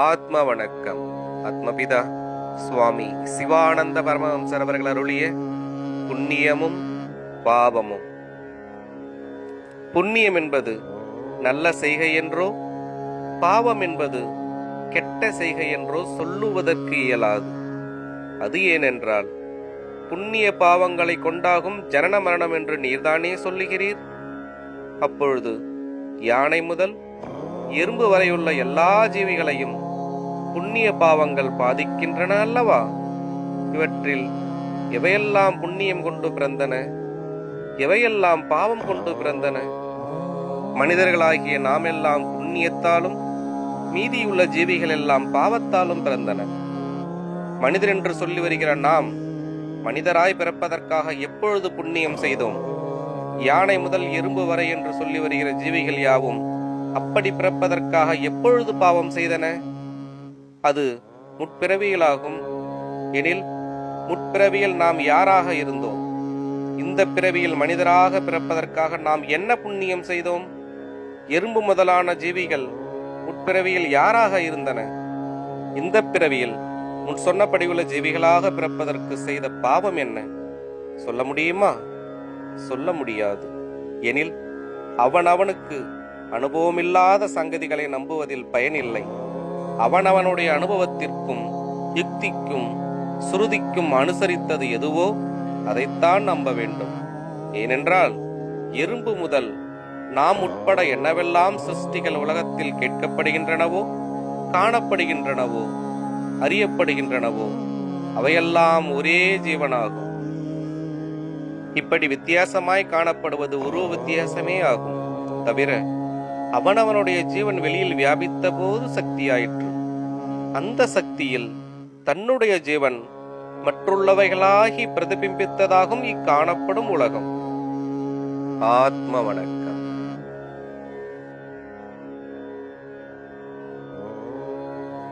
ஆத்ம வணக்கம் ஆத்மபிதா. சுவாமி சிவானந்த பரமஹம்சர் அவர்கள் அருளிய புண்ணியமும் பாவமும். புண்ணியம் என்பது நல்ல செய்கை என்றோ பாவம் என்பது கெட்ட செய்கை என்றோ சொல்லுவதற்கு இயலாது. அது ஏனென்றால் புண்ணிய பாவங்களை கொண்டாகும் ஜனன மரணம் என்று நீர்தானே சொல்லுகிறீர்? அப்பொழுது யானை முதல் எறும்பு வரையுள்ள எல்லா ஜீவிகளையும் புண்ணிய பாவங்கள் பாதிக்கின்றன அல்லவா? இவற்றில் எவையெல்லாம் புண்ணியம் கொண்டு பிறந்தன? எவையெல்லாம் பாவம் கொண்டு பிறந்தன? மனிதர்களாகிய நாம் எல்லாம் புண்ணியத்தாலும் மீதியுள்ள ஜீவிகள் எல்லாம் பாவத்தாலும் பிறந்தன. மனிதர் என்று சொல்லி வருகிற நாம் மனிதராய் பிறப்பதற்காக எப்பொழுது புண்ணியம் செய்தோம்? யானை முதல் எறும்பு வரை என்று சொல்லி வருகிற ஜீவிகள் யாவும் அப்படி பிறப்பதற்காக எப்பொழுது பாவம் செய்தன? அது முற்பிறவியலாகும் எனில் முற்பிறவியில் நாம் யாராக இருந்தோம்? இந்த பிறவியில் மனிதராக பிறப்பதற்காக நாம் என்ன புண்ணியம் செய்தோம்? எறும்பு முதலான ஜீவிகள் முற்பிறவியில் யாராக இருந்தன? இந்த பிறவியில் முன் சொன்னபடியுள்ள ஜீவிகளாக பிறப்பதற்கு செய்த பாவம் என்ன? சொல்ல முடியுமா? சொல்ல முடியாது. எனில் அவனவனுக்கு அனுபவமில்லாத சங்கதிகளை நம்புவதில் பயனில்லை. அவனவனுடைய அனுபவத்திற்கும் யுக்திக்கும் சுருதிக்கும் அனுசரித்தது எதுவோ அதைத்தான் நம்ப வேண்டும். ஏனென்றால் எறும்பு முதல் நாம் உட்பட என்னவெல்லாம் சிருஷ்டிகள் உலகத்தில் கேட்கப்படுகின்றனவோ காணப்படுகின்றனவோ அறியப்படுகின்றனவோ அவையெல்லாம் ஒரே ஜீவனாகும். இப்படி வித்தியாசமாய் காணப்படுவது உருவ வித்தியாசமே ஆகும். தவிர அவனவனுடைய ஜீவன் வெளியில் வியாபித்த போது சக்தியாயிற்று. அந்த சக்தியில் தன்னுடைய ஜீவன் மற்றுள்ளவைகளாகி பிரதிபிம்பித்ததாகும் இக்காணப்படும் உலகம். ஆத்ம வணக்கம்.